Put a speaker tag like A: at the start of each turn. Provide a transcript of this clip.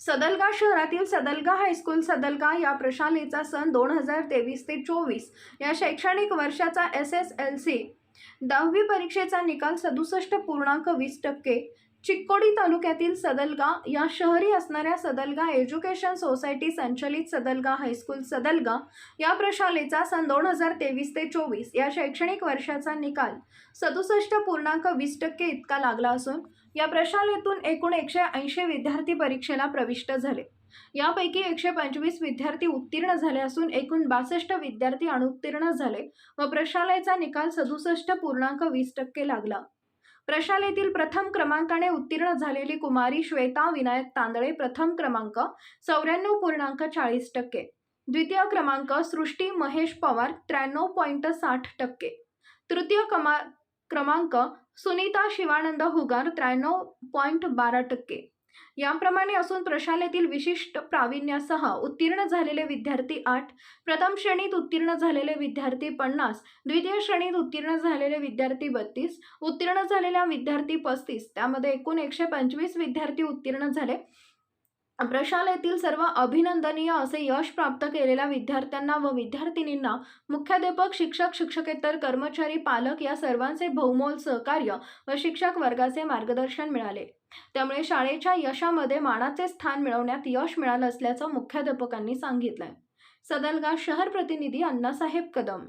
A: सदलगा शहरातील सदलगा हायस्कूल सदलगा या प्रशालेचा सन दोन हजार तेवीस ते चोवीस या शैक्षणिक वर्षाचा एस एस एल सी. दहावी परीक्षेचा निकाल सदुसष्ट पूर्णांक वीस टक्के. चिक्कोडी तालुक्यातील सदलगा या शहरी असणाऱ्या सदलगा एज्युकेशन सोसायटी संचलित सदलगा हायस्कूल सदलगा या प्रशालेचा सन दोन हजार तेवीस ते चोवीस या शैक्षणिक वर्षाचा निकाल सदुसष्ट पूर्णांक वीस टक्के इतका लागला असून या प्रशालेतून एकूण एकशे ऐंशी विद्यार्थी परीक्षेला प्रविष्ट झाले. यापैकी एकशे पंचवीस विद्यार्थी उत्तीर्ण झाले असून एकूण बासष्ट विद्यार्थी अनुत्तीर्ण झाले व प्रशालेचा निकाल सदुसष्ट पूर्णांक वीस टक्के लागला. प्रशालेतील प्रथम क्रमांकाने उत्तीर्ण झालेली कुमारी श्वेता विनायक तांदळे प्रथम क्रमांक चौऱ्याण्णव पूर्णांक चाळीस टक्के. द्वितीय क्रमांक सृष्टी महेश पवार त्र्याण्णव पॉईंट साठ टक्के. तृतीय कमा क्रमांक सुनीता शिवानंद हुगार त्र्याण्णव पॉईंट बारा टक्के. याप्रमाणे असून प्रशालेतील विशिष्ट प्रावीण्यासह उत्तीर्ण झालेले विद्यार्थी आठ प्रथम श्रेणीत उत्तीर्ण झालेले विद्यार्थी पन्नास द्वितीय श्रेणीत उत्तीर्ण झालेले विद्यार्थी बत्तीस उत्तीर्ण झालेल्या विद्यार्थी पस्तीस. त्यामध्ये एकूण एकशे पंचवीस विद्यार्थी उत्तीर्ण झाले. प्रशालेतील सर्व अभिनंदनीय असे यश प्राप्त केलेल्या विद्यार्थ्यांना व विद्यार्थिनींना मुख्याध्यापक शिक्षक शिक्षकेतर कर्मचारी पालक या सर्वांचे बहुमोल सहकार्य व शिक्षक वर्गाचे मार्गदर्शन मिळाले. त्यामुळे शाळेच्या यशामध्ये मानाचे स्थान मिळवण्यात यश मिळालं असल्याचं मुख्याध्यापकांनी सांगितलंय. सदलगा शहर प्रतिनिधी अण्णासाहेब कदम